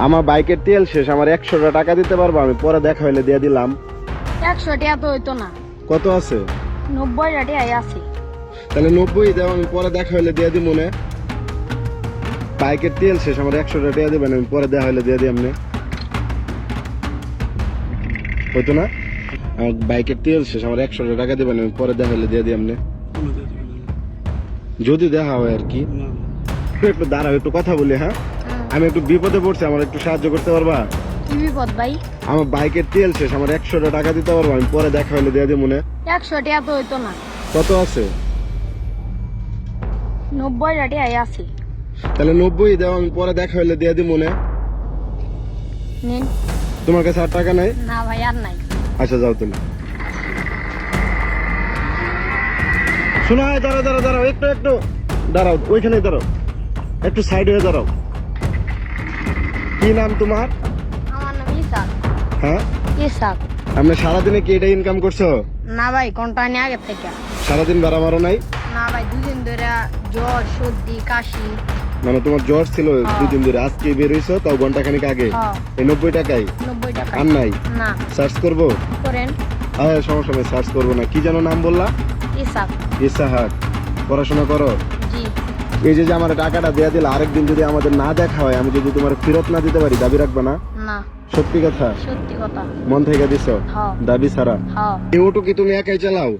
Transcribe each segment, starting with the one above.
আমার বাইকের তেল শেষ আমার একশোটা টাকা দিতে পারব আমি পরে দেখা হইলে দিয়ে দিলাম। একশো টাকা তো হইতো না। কত আছে? নব্বই টাকাই আছে। তাহলে নব্বই দাও আমি পরে দেখা হইলে দিয়ে দিই মনে বাইকের তেল শেষ আমার একশোটা টাকা দেবেন আমি পরে দেখা হইলে দিয়ে দিই আপনি হইতো না? আমার বাইকের তেল শেষ আমার একশোটা টাকা দেবেন আমি পরে দেখা হইলে দিয়ে দিই আপনি যদি দেখা হয় আর কি। একটু দাঁড়াও একটু কথা বলি হ্যাঁ? আমি একটু বিপদে পড়ছি আমার একটু সাহায্য করতে পারবা? কি বিপদ ভাই? আমার বাইকের তেল শেষ আমার একশোটা টাকা দিতে পারব আমি পরে দেখা হইলে দিয়ে দিই মনে একশো টাকা তো হইতো না। কত আছে? নব্বই টাকাই আছে। তাহলে নব্বই দাও আমি পরে দেখা হইলে দিয়ে দিই মনে নিন। তোমার কাছে আর টাকা নাই? না ভাই আর নাই। আচ্ছা যাও তুমি। শোনো এই দাঁড়াও দাঁড়াও দাঁড়াও একটু একটু। দাঁড়াও ওইখানে দাঁড়াও। একটু সাইড হয়ে দাঁড়াও। কি নাম তোমার? আমার নাম ইসাক। হ্যাঁ? ইসাক। আপনি সারাদিনে কি এটা ইনকাম করছ? না ভাই নিয়ে আগে থেকে? সারাদিন ভাড়া মারো নাই? না ভাই দুদিন ধরে জ্বর সর্দি কাশি। মানে তোমার জ্বর ছিল দুদিন ধরে আজকে বের হইছো তাও ঘণ্টা খানিক আগে। হ্যাঁ। এই নব্বই টাকাই নব্বই টাকা আর নাই? না। সার্চ করব? করেন। হ্যাঁ সমস্যা নেই সার্চ করব না। কি যেন নাম বললা? ইসাক। ইসাহাক। পড়াশোনা করো? এই যে যে আমার টাকাটা দেয়া দিলে আরেকদিন যদি আমাদের না দেখা হয় আমি যদি তোমার ফেরত না দিতে পারি দাবি রাখবে না? না। সত্যি কথা? সত্যি কথা। মন থেকে দিছ? দাবি হ্যাঁ এই অটো কি তুমি একাই চালাও?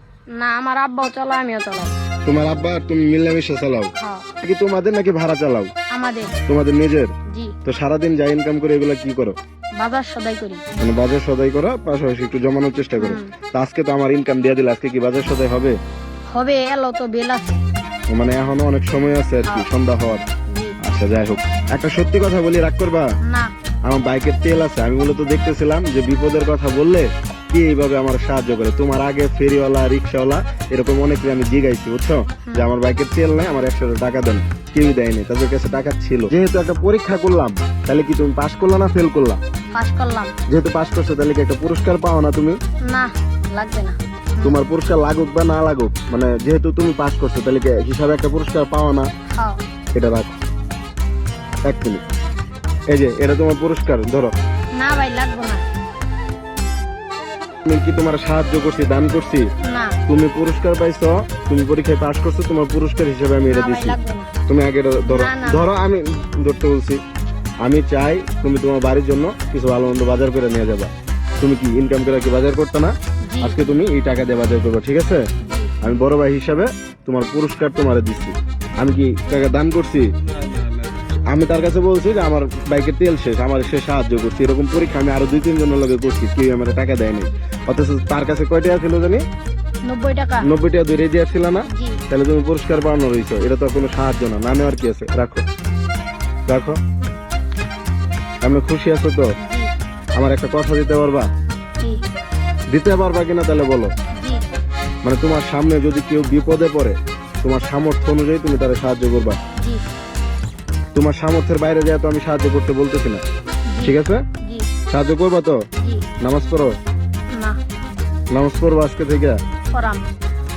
না আমার আব্বাও চালায় আমিও চালাই তোমার আব্বা আর তুমি মিলেমিশে চালাও? হ্যাঁ কি তোমাদের নাকি ভাড়া চালাও? আমাদের। তোমাদের নিজের? জি। তো সারাদিন যা ইনকাম করে এগুলা কি করো? বাজার সদাই করি। মানে বাজার সদাই করো পাশাপাশি একটু জমানোর চেষ্টা করো। আজকে তো আমার ইনকাম দিয়ে দিলে আজকে কি বাজার সদাই হবে? হবে এলো তো বেল আছে। মানে এখনও অনেক সময় আছে আর কি হ্যাঁ। সন্ধ্যা হওয়ার। আচ্ছা যাই হোক। একটা সত্যি কথা বলি রাগ করবা? না। আমার বাইকের তেল আছে আমি মূলত দেখতেছিলাম যে বিপদের কথা বললে কি এইভাবে আমার সাহায্য করে। তোমার আগে ফেরিওয়ালা রিক্সাওয়ালা এরকম অনেকে আমি জিগাইছি বুঝছ? যে আমার বাইকের তেল নাই আমার একশো টাকা দেন। কেউই দেয়নি তাদের কাছে টাকা ছিল। যেহেতু একটা পরীক্ষা করলাম তাহলে কি তুমি পাশ করলা না ফেল করলা? পাস করলাম। যেহেতু পাশ করছ তাহলে কি একটা পুরস্কার পাও না তুমি? না লাগবে না। তোমার পুরস্কার লাগুক বা না লাগুক মানে যেহেতু তুমি পাশ করছ তাহলে কি হিসাবে একটা পুরস্কার পাও না? এটা রাখো। এক মিনিট। এই যে এটা তোমার পুরস্কার ধরো। না ভাই লাগবে না। আমি কি তোমার সাহায্য করছি দান করছি? তুমি পুরস্কার পাইছো তুমি পরীক্ষায় পাশ করছ তোমার পুরস্কার হিসেবে আমি এটা দিছি। তুমি আগে এটা ধরো। ধরো আমি ধরতে বলছি। আমি চাই তুমি তোমার বাড়ির জন্য কিছু ভালো মন্দ বাজার করে নিয়ে যাবা। তুমি কি ইনকাম করে কি বাজার করতে না? আজকে তুমি এই টাকা দিয়ে বাজার করবে ঠিক আছে? আমি বড় ভাই হিসাবে তোমার পুরস্কার তোমার দিচ্ছি। আমি কি টাকা দান করছি? আমি তার কাছে বলছি যে আমার বাইকের তেল শেষ আমার সে সাহায্য করছি। এরকম পরীক্ষা আমি আরও দুই তিন জনের লগে করছি কেউ আমার টাকা দেয়নি। অথচ তার কাছে কয় টাকা ছিল জানি? নব্বই টাকা। নব্বই টাকা দিয়ে ছিল না? তাহলে তুমি পুরস্কার পাওয়ানো রয়েছো এটা তো কোনো সাহায্য না। নামে আর কি আছে? রাখো। রাখো। আমি খুশি আছো তো? আমার একটা কথা দিতে পারবা? দিতে পারবা কিনা তাহলে বলো। মানে তোমার সামনে যদি কেউ বিপদে পড়ে তোমার সামর্থ্য অনুযায়ী তুমি তারা সাহায্য করবা। তোমার সামর্থ্যের বাইরে যায় তো আমি সাহায্য করতে বলতেছি না। ঠিক আছে? সাহায্য করবা তো? নামাজ পড়ো? নামাজ পড়ব আজকে থেকে?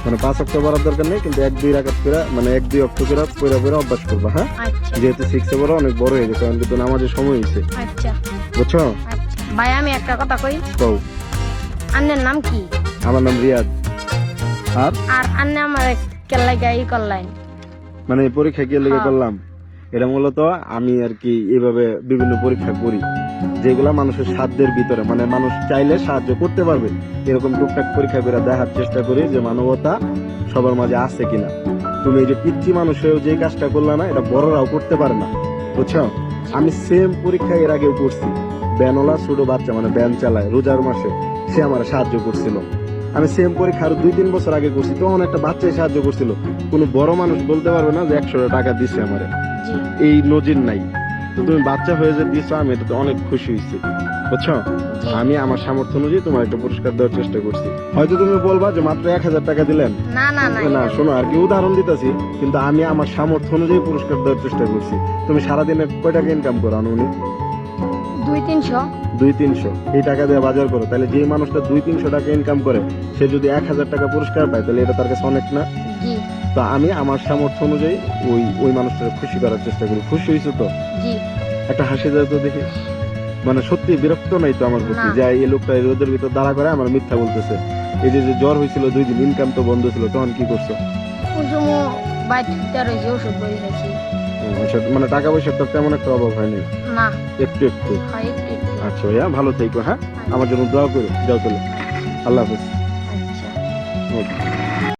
মানে পাঁচ অক্ট পড়ার দরকার নেই কিন্তু এক দুই রাখাত করে মানে এক দুই অক্ট করে পড়া পড়া অভ্যাস করবা হ্যাঁ? আচ্ছা। যেহেতু সিক্সে বড় অনেক বড় হয়ে গেছে কারণ কিন্তু নামাজের সময় হয়েছে। আচ্ছা। বুঝছ? আচ্ছা। ভাই আমি একটা কথা কই? কও। আন্নের নাম কি? আমার নাম রিয়াদ। আর? আর আন্নে আমার কেল্লাই গাই করলাই মানে পরীক্ষা কি লেগে হ্যাঁ। করলাম। এটা মূলত আমি আর কি এইভাবে বিভিন্ন পরীক্ষা করি। যেগুলা মানুষের সাধ্যের ভিতরে মানে মানুষ চাইলে সাহায্য করতে পারবে। এরকম টুকটাক পরীক্ষা করে দেখার চেষ্টা করি যে মানবতা সবার মাঝে আছে কিনা। তুমি এই যে পিচ্ছি মানুষ হয়েও যে কাজটা করলা না এটা বড়রাও করতে পারে না। বুঝছ? আমি সেম পরীক্ষা এর আগেও করছি। ব্যানওয়ালা ছোট বাচ্চা মানে ব্যান চালায় রোজার মাসে। সে আমার সাহায্য করছিল। আমি সেম পরীক্ষা আরও দুই তিন বছর আগে করছি তখন একটা বাচ্চাই সাহায্য করছিল। কোনো বড় মানুষ বলতে পারবে না যে একশো টাকা দিছে আমারে। এই নজির নাই। তো তুমি বাচ্চা হয়ে যে দিছো আমি এটাতে অনেক খুশি হয়েছি। বুঝছ? আমি আমার সামর্থ্য অনুযায়ী তোমার একটা পুরস্কার দেওয়ার চেষ্টা করছি। হয়তো তুমি বলবা যে মাত্র এক হাজার টাকা দিলেন। না না না না শোনো আর কি উদাহরণ দিতেছি কিন্তু আমি আমার সামর্থ্য অনুযায়ী পুরস্কার দেওয়ার চেষ্টা করছি। তুমি সারাদিনে কয় টাকা ইনকাম করো আনুনি দুই তিনশো। দুই তিনশো। এই টাকা দিয়ে বাজার করো। তাহলে যে মানুষটা দুই তিনশো টাকা ইনকাম করে সে যদি এক হাজার টাকা পুরস্কার পায় তাহলে এটা তার কাছে অনেক না? জি। তো আমি আমার সামর্থ্য অনুযায়ী ওই ওই মানুষটাকে খুশি করার চেষ্টা করি। খুশি হয়েছো তো? জি। একটা হাসি দেয় তো দেখি। মানে সত্যি বিরক্ত নাই তো আমার প্রতি? যে এই লোকটা এই রোদের ভিতর দাঁড়া করে আমার মিথ্যা বলতেছে। এই যে যে জ্বর হয়েছিল দুই দিন ইনকাম তো বন্ধ ছিল তখন কি করছ? বাইর ওষুধ বই খাইছি। আচ্ছা মানে টাকা পয়সার তো তেমন একটা অভাব হয়নি? না। একটু একটু? হয় একটু একটু। আচ্ছা ভাইয়া ভালো থেকো হ্যাঁ? আমার জন্য দোয়া করো যাও চলো আল্লাহ হাফেজ। আচ্ছা। ওকে।